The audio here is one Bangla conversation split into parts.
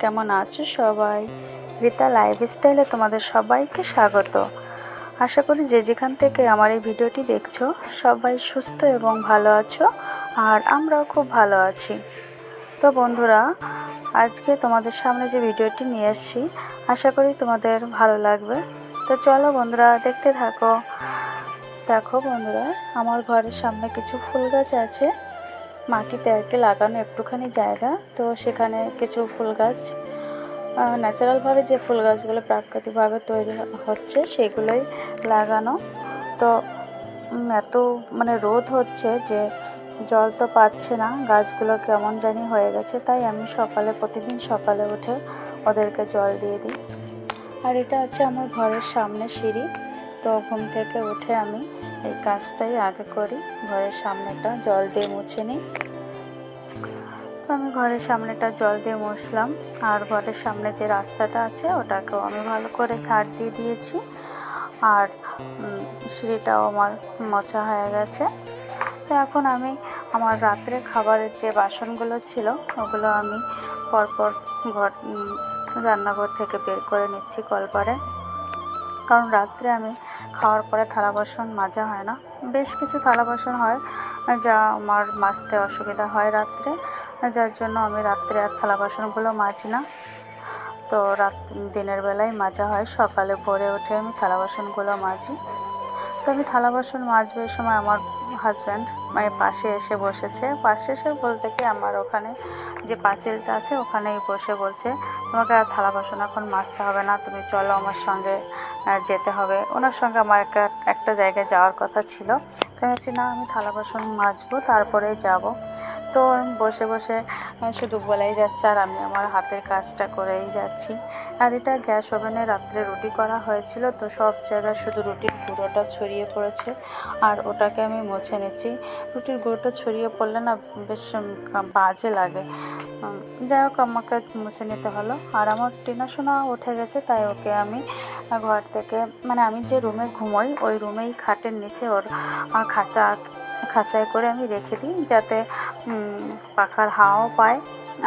কেমন আছো সবাই? রীতা লাইফস্টাইলে তোমাদের সবাইকে স্বাগত। আশা করি যে যেখান থেকে আমার এই ভিডিওটি দেখছ, সবাই সুস্থ এবং ভালো আছো, আর আমরাও খুব ভালো আছি। তো বন্ধুরা, আজকে তোমাদের সামনে যে ভিডিওটি নিয়ে এসেছি, আশা করি তোমাদের ভালো লাগবে। তো চলো বন্ধুরা, দেখতে থাকো। দেখো বন্ধুরা, আমার ঘরের সামনে কিছু ফুল গাছ আছে। মাটিতে আর কি লাগানো একটুখানি জায়গা। তো সেখানে কিছু ফুল গাছ ন্যাচারালভাবে যে ফুল গাছগুলো প্রাকৃতিকভাবে তৈরি হচ্ছে সেগুলোই লাগানো। তো এত মানে রোদ হচ্ছে যে জল তো পাচ্ছে না, গাছগুলো কেমন জানি হয়ে গেছে। তাই আমি সকালে, প্রতিদিন সকালে উঠে ওদেরকে জল দিয়ে দিই। আর এটা হচ্ছে আমার ঘরের সামনে সিঁড়ি। তো ঘুম থেকে উঠে আমি এই কাজটাই আগে করি। ঘরের সামনেটা জল দিয়ে মুছে নিই। তো আমি ঘরের সামনেটা জল দিয়ে মুছলাম। আর ঘরের সামনে যে রাস্তাটা আছে, ওটাকেও আমি ভালো করে ঝাড় দিয়ে দিয়েছি। আর সিঁড়িটাও আমার মোছা হয়ে গেছে। তো এখন আমি আমার রাত্রে খাবারের যে বাসনগুলো ছিল, ওগুলো আমি পরপর ঘর রান্নাঘর থেকে বের করে নিচ্ছি কল করে কারণ রাত্রে আমি খাওয়ার পরে থালা বাসন মাজা হয় না। বেশ কিছু থালা বাসন হয়, যা আমার মাজতে অসুবিধা হয় রাত্রে। যার জন্য আমি রাত্রে আর থালা বাসনগুলো মাজি না। তো রাত, দিনের বেলায় মাজা হয়। সকালে ভোরে উঠে আমি থালা বাসনগুলো মাজি। তো আমি থালা বাসন মাজবে সময় আমার হাজব্যান্ড মানে পাশে এসে বসেছে। পাশে এসে বলতে কি আমার ওখানে যে পাঁচিলটা আছে ওখানেই বসে বলছে, তোমাকে আর থালা বাসন এখন মাজতে হবে না, তুমি চলো আমার সঙ্গে যেতে হবে। ওনার সঙ্গে আমার একটা একটা জায়গায় যাওয়ার কথা ছিল। তো আমি বলছি না, আমি থালা বাসন মাজবো, তারপরে যাব। তো বসে বসে শুধু বলেই যাচ্ছে আর আমি আমার হাতের কাজটা করেই যাচ্ছি। আর এটা গ্যাস ওভেনে রাত্রে রুটি করা হয়েছিল, তো সব জায়গায় শুধু রুটির গুঁড়োটা ছড়িয়ে পড়েছে। আর ওটাকে আমি মুছে নিচ্ছি। রুটির গুঁড়োটা ছড়িয়ে পড়লে না বেশ বাজে লাগে। যাই হোক, আমাকে মুছে নিতে হলো। আর আমার টিনা সোনা উঠে গেছে, তাই ওকে আমি ঘর থেকে মানে আমি যে রুমে ঘুমোই, ওই রুমেই খাটের নিচে ওর খাঁচা, খাঁচায় করে আমি রেখে দিই, যাতে পাখার হাওয়াও পায়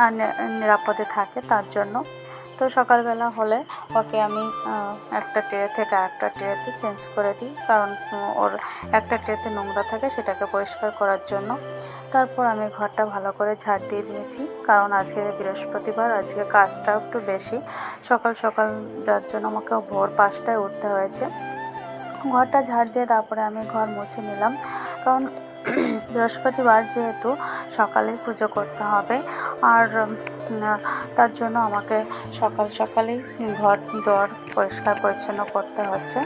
আর নিরাপদে থাকে তার জন্য। তো সকালবেলা হলে ওকে আমি একটা ট্রে থেকে একটা ট্রেতে চেঞ্জ করে দিই। কারণ ওর একটা ট্রেতে নোংরা থাকে সেটাকে পরিষ্কার করার জন্য। তারপর আমি ঘরটা ভালো করে ঝাড় দিয়ে দিয়েছি। কারণ আজকে বৃহস্পতিবার, আজকে কাজটাও একটু বেশি। সকাল সকাল যার জন্য আমাকে ভোর পাঁচটায় উঠতে হয়েছে। ঘরটা ঝাড় দিয়ে তারপরে আমি ঘর মুছে নিলাম। কারণ বৃহস্পতিবার যেহেতু সকালে পুজো করতে হবে, আর তার জন্য আমাকে সকাল সকালেই ঘর, দোয়ার পরিষ্কার পরিচ্ছন্ন করতে হচ্ছে।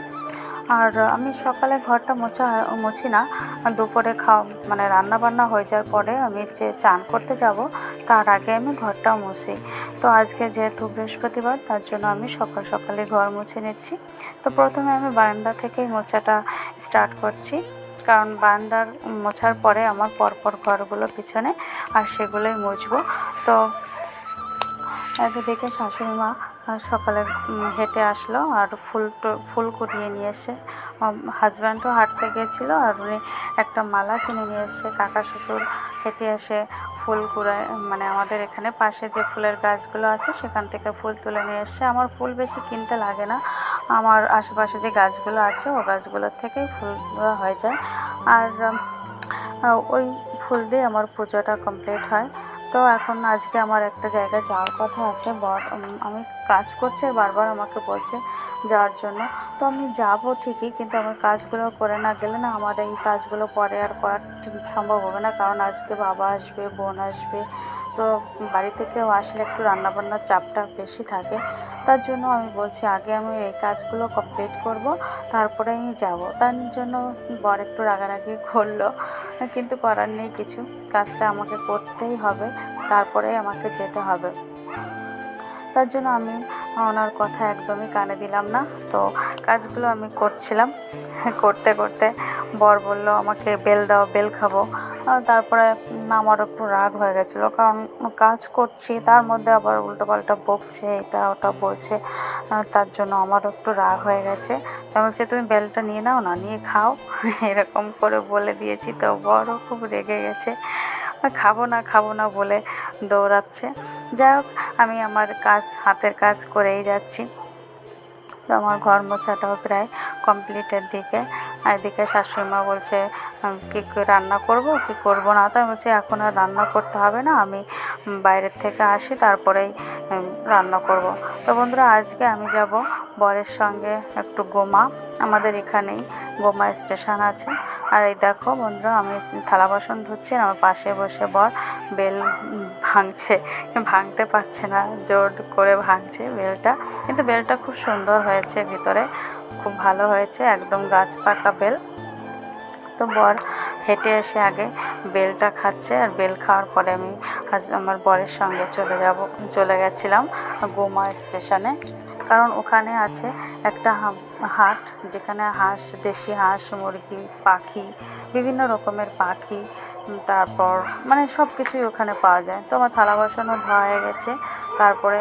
আর, আমি সকালে ঘরটা মোছা, মুছি না, দুপুরে খাওয়া মানে রান্না বান্না হয়ে যাওয়ার পরে আমি যে চান করতে যাব, তার আগে আমি ঘরটা মুছি। তো আজকে যেহেতু বৃহস্পতিবার, তার জন্য আমি সকাল সকালে ঘর মুছে নিচ্ছি। তো প্রথমে আমি বারান্দা থেকেই মোছাটা স্টার্ট করছি। কারণ বান্দার মোছার পরে আমার পরপর ঘরগুলো পিছনে আর সেগুলোই মুছবো। তো একদিকে শাশুড়ি মা সকালে হেঁটে আসলো আর ফুল ফুল কুড়িয়ে নিয়ে এসে হাজব্যান্ডও হাঁটতে গিয়েছিল আর উনি একটা মালা কিনে নিয়ে এসে, কাকা শ্বশুর হেঁটে এসে ফুল কুড়ায় মানে আমাদের এখানে পাশে যে ফুলের গাছগুলো আছে, সেখান থেকে ফুল তুলে নিয়ে এসে, আমার ফুল বেশি কিনতে লাগে না। আমার আশেপাশে যে গাছগুলো আছে, ও গাছগুলোর থেকেই ফুল হয়ে যায়। আর ওই ফুল দিয়ে আমার পুজোটা কমপ্লিট হয়। তো এখন আজকে আমার একটা জায়গায় যাওয়ার কথা আছে। বট আমি কাজ করছে, বারবার আমাকে বলছে যাওয়ার জন্য। তো আমি যাব ঠিকই, কিন্তু আমার কাজগুলো করে না গেলে না আমার এই কাজগুলো পরে আর করা ঠিক সম্ভব হবে না। কারণ আজকে বাবা আসবে, বোন আসবে তো বাড়ি থেকেও আসলে একটু রান্নাবান্নার চাপটা বেশি থাকে। তার জন্য আমি বলছি, আগে আমি এই কাজগুলো কমপ্লিট করব তারপরে আমি যাব। তার জন্য বর একটু রাগারাগি করল। কিন্তু করার নেই কিছু, কাজটা আমাকে করতেই হবে তারপরে আমাকে যেতে হবে। তার জন্য আমি ওনার কথা একদমই কানে দিলাম না। তো কাজগুলো আমি করছিলাম। করতে করতে বর বলল, আমাকে বেল দাও, বেল খাব। তারপরে আমার একটু রাগ হয়ে গেছিল। কারণ কাজ করছি, তার মধ্যে আবার উল্টো পাল্টা বকছে, এটা, ওটা বলছে। তার জন্য আমারও একটু রাগ হয়ে গেছে। আমি বলছি, তুমি বেলটা নিয়ে নাও না, নিয়ে খাও। এরকম করে বলে দিয়েছি। তো বড়ও খুব রেগে গেছে। খাব না খাব না বলে দৌড়াচ্ছে। যাই হোক, আমি আমার কাজ, হাতের কাজ করেই যাচ্ছি। তো আমার ঘর মোছাটাও প্রায় কমপ্লিটের দিকে। এদিকে শাশুড়ি মা বলছে কি রান্না করব? কি করব না? তো আমি বলছি, এখন আর রান্না করতে হবে না। আমি বাইরের থেকে আসি, তারপরেই রান্না করব। তো বন্ধুরা, আজকে আমি যাব বরের সঙ্গে একটু গোমা। আমাদের এখানেই গোমা স্টেশন আছে। আর এই দেখো বন্ধুরা, আমি থালা বাসন ধুচ্ছি আমার পাশে বসে বর বেল ভাঙছে। ভাঙতে পারছে না, জোর করে ভাঙছে বেলটা। কিন্তু বেলটা খুব সুন্দর হয়েছে ভিতরে, খুব ভালো হয়েছে, একদম গাছ পাকা বেল। তো বর হেঁটে এসে আগে বেলটা খাচ্ছে আর বেল খাওয়ার পরে আমি আজ আমার বরের সঙ্গে চলে যাব, চলে গেছিলাম গোমা স্টেশনে। কারণ ওখানে আছে একটা হাট যেখানে হাঁস, দেশি হাঁস, মুরগি, পাখি, বিভিন্ন রকমের পাখি তারপর মানে সব কিছুই ওখানে পাওয়া যায়। তো আমার থালা বাসনও ধোয়া হয়ে গেছে। তারপরে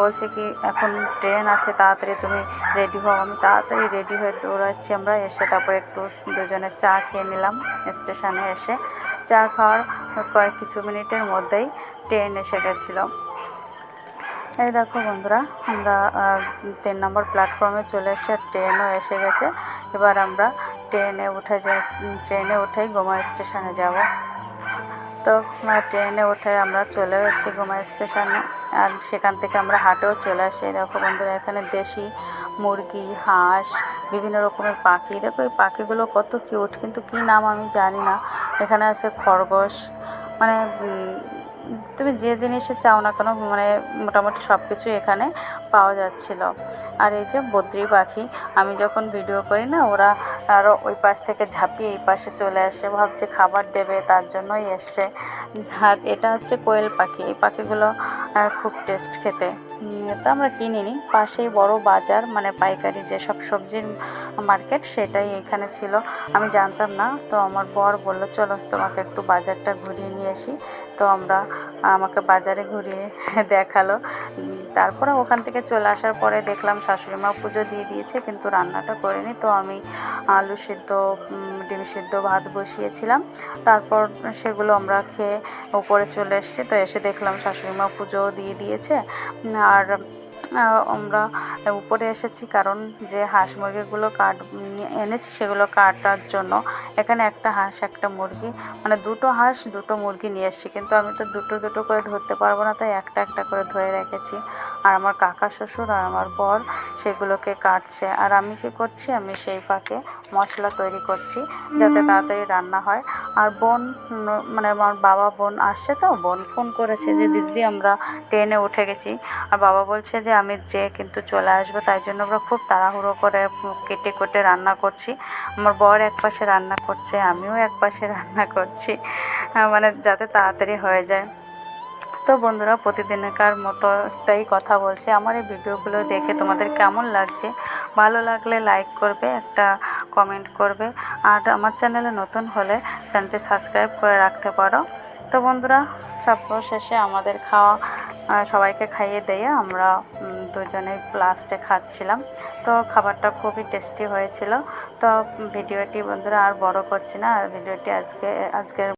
বলছে কি, এখন ট্রেন আছে, তাড়াতাড়ি তুমি রেডি হও। আমি তাড়াতাড়ি রেডি হয়ে দৌড়াচ্ছি আমরা, এসে তারপরে একটু দুজনে চা খেয়ে নিলাম স্টেশনে এসে। চা খাওয়ার কয়েক কিছু মিনিটের মধ্যেই ট্রেন এসে গেছিল। এই দেখো বন্ধুরা, আমরা তিন নম্বর প্ল্যাটফর্মে চলে এসে ট্রেনও এসে গেছে। এবার আমরা ট্রেনে উঠে যাই ট্রেনে উঠেই গোমা স্টেশনে যাব। তো ট্রেনে উঠে আমরা চলে এসেছি গোমা স্টেশনে আর সেখান থেকে আমরা হাটেও চলে আসি। দেখো বন্ধুরা, এখানে দেশি মুরগি, হাঁস, বিভিন্ন রকমের পাখি। দেখো এই পাখিগুলো কত কিউট কিন্তু কী নাম আমি জানি না। এখানে আছে খরগোশ মানে তুমি যে জিনিসে চাও না কেন মানে মোটামুটি সব কিছু এখানে পাওয়া যাচ্ছিল। আর এই যে বদ্রি পাখি, আমি যখন ভিডিও করি না, ওরা আরও ওই পাশ থেকে ঝাঁপিয়ে এই পাশে চলে আসে, ভাবছে খাবার দেবে, তার জন্যই এসছে। আর এটা হচ্ছে কোয়েল পাখি, এই পাখিগুলো খুব টেস্ট খেতে। তো আমরা কিনিনি। পাশেই বড় বাজার মানে পাইকারি যেসব সবজির মার্কেট সেটাই এখানে ছিল। আমি জানতাম না, তো আমার বর বলল, চলো তোমাকে একটু বাজারটা ঘুরিয়ে নিয়ে আসি। তো আমরা আমাকে বাজারে ঘুরিয়ে দেখাল। তারপরে ওখান থেকে চলে আসার পরে দেখলাম শাশুড়ি মা পুজো দিয়ে দিয়েছে, কিন্তু রান্নাটা করিনি। তো আমি আলু সিদ্ধ ডিম সিদ্ধ, ভাত বসিয়েছিলাম। তারপর সেগুলো আমরা খেয়ে উপরে চলে এসেছি। তো এসে দেখলাম শাশুড়ি মা পুজোও দিয়ে দিয়েছে। আর আমরা উপরে এসেছি কারণ যে হাঁস মুরগিগুলো কাট এনেছি সেগুলো কাটার জন্য। এখানে একটা হাঁস, একটা মুরগি। মানে দুটো হাঁস, দুটো মুরগি নিয়ে এসেছি। কিন্তু আমি তো দুটো দুটো করে ধরতে পারব না, তাই একটা একটা করে ধরে রেখেছি। আর আমার কাকা শ্বশুর আর আমার বর সেগুলোকে কাটছে। আর আমি কি করছি? আমি সেই ফাঁকে মশলা তৈরি করছি যাতে তাড়াতাড়ি রান্না হয়। আর বোন মানে আমার বাবা বোন আসছে তো বোন ফোন করেছে যে দিদি আমরা ট্রেনে উঠে গেছি। আর বাবা বলছে যে আমি যে কিন্তু চলে আসব তাই জন্য আমরা খুব তাড়াহুড়ো করে কেটে কেটে রান্না করছি। আমার বর এক পাশে রান্না করছে আমিও এক পাশে রান্না করছি। মানে যাতে তাড়াতাড়ি হয়ে যায়। তো বন্ধুরা, প্রতিদিনকার মতো একটাই কথা বলছি। আমার এই ভিডিওগুলো দেখে তোমাদের কেমন লাগছে? ভালো লাগলে লাইক করবে, একটা কমেন্ট করবে। আর আমার চ্যানেলে নতুন হলে চ্যানেলটি সাবস্ক্রাইব করে রাখতে পারো। তো বন্ধুরা সব শেষে আমাদের খাওয়া সবাইকে খাইয়ে দিয়ে আমরা দুজনে লাস্টে খাচ্ছিলাম। তো খাবারটা খুবই টেস্টি হয়েছিল। তো ভিডিওটি বন্ধুরা আর বড় করছি না। ভিডিওটি আজকে, আজকের